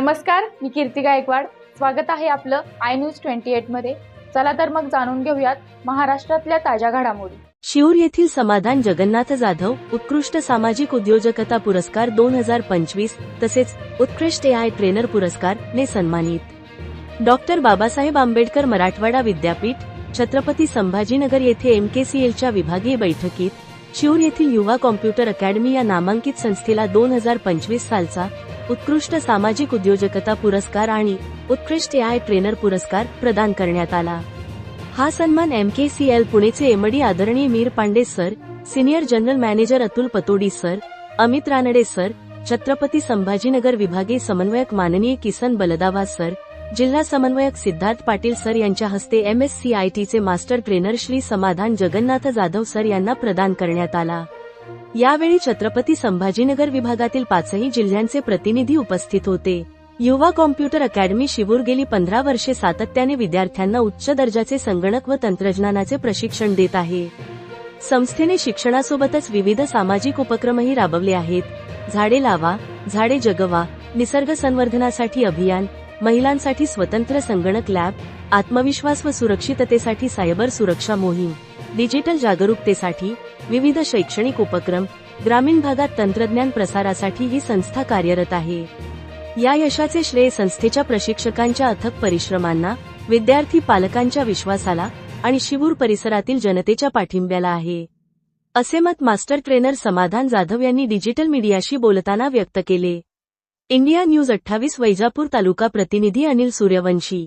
नमस्कार मी कीर्ती गायकवाड. स्वागत आहे आपलं आय न्यूज ट्वेंटी एटमध्ये. चला तर मग जाणून घेऊयात महाराष्ट्रातल्या ताज्या घडामोडी. शिऊर येथील समाधान जगन्नाथ जाधव उत्कृष्ट सामाजिक उद्योजकता पुरस्कार दोन हजार पंचवीस तसेच उत्कृष्ट ए आय ट्रेनर पुरस्कार ने सन्मानित. डॉक्टर बाबासाहेब आंबेडकर मराठवाडा विद्यापीठ छत्रपती संभाजीनगर येथे एम के सी एलच्या विभागीय बैठकीत शिऊर येथील युवा कॉम्प्युटर अकॅडमी या नामांकित संस्थेला दोन हजार पंचवीस सालचा उत्कृष्ट सामाजिक उद्योजकता पुरस्कार आणि उत्कृष्ट आय ट्रेनर पुरस्कार प्रदान करण्यात आला. हा सन्मान एम के सी एल पुणेचे एमडी आदरणीय Mir Pandey sir senior general manager Atul Patodi sir Amit Ranade sir Chhatrapati Sambhajinagar विभागीय समन्वयक माननीय किसन बलदावा सर जिल्हा समन्वयक सिद्धार्थ पाटील सर यांच्या हस्ते एम एस सी आय टीचे master trainer Shri Samadhan Jagannath Jadhav sir यांना प्रदान करण्यात आला. यावेळी छत्रपती संभाजीनगर विभागातील पाचही जिल्ह्यांचे प्रतिनिधी उपस्थित होते. युवा कॉम्प्युटर अकॅडमी शिवूर गेली पंधरा वर्षे सातत्याने विद्यार्थ्यांना उच्च दर्जाचे संगणक व तंत्रज्ञानाचे प्रशिक्षण देत आहे. संस्थेने शिक्षणासोबतच विविध सामाजिक उपक्रमही राबवले आहेत. झाडे लावा झाडे जगवा निसर्ग संवर्धनासाठी अभियान महिलांसाठी स्वतंत्र संगणक लॅब आत्मविश्वास व सुरक्षिततेसाठी सायबर सुरक्षा मोहीम. डिजिटल जागरूकतेसाठी विविध शैक्षणिक उपक्रम ग्रामीण भागात तंत्रज्ञान प्रसारासाठी ही संस्था कार्यरत आहे. या यशाचे श्रेय संस्थेच्या प्रशिक्षकांच्या अथक परिश्रमांना विद्यार्थी पालकांच्या विश्वासाला आणि शिवूर परिसरातील जनतेच्या पाठिंब्याला आहे. असे मत मास्टर ट्रेनर समाधान जाधव यांनी डिजिटल मीडियाशी बोलताना व्यक्त केले. इंडिया न्यूज अठ्ठावीस वैजापूर तालुका प्रतिनिधी अनिल सूर्यवंशी.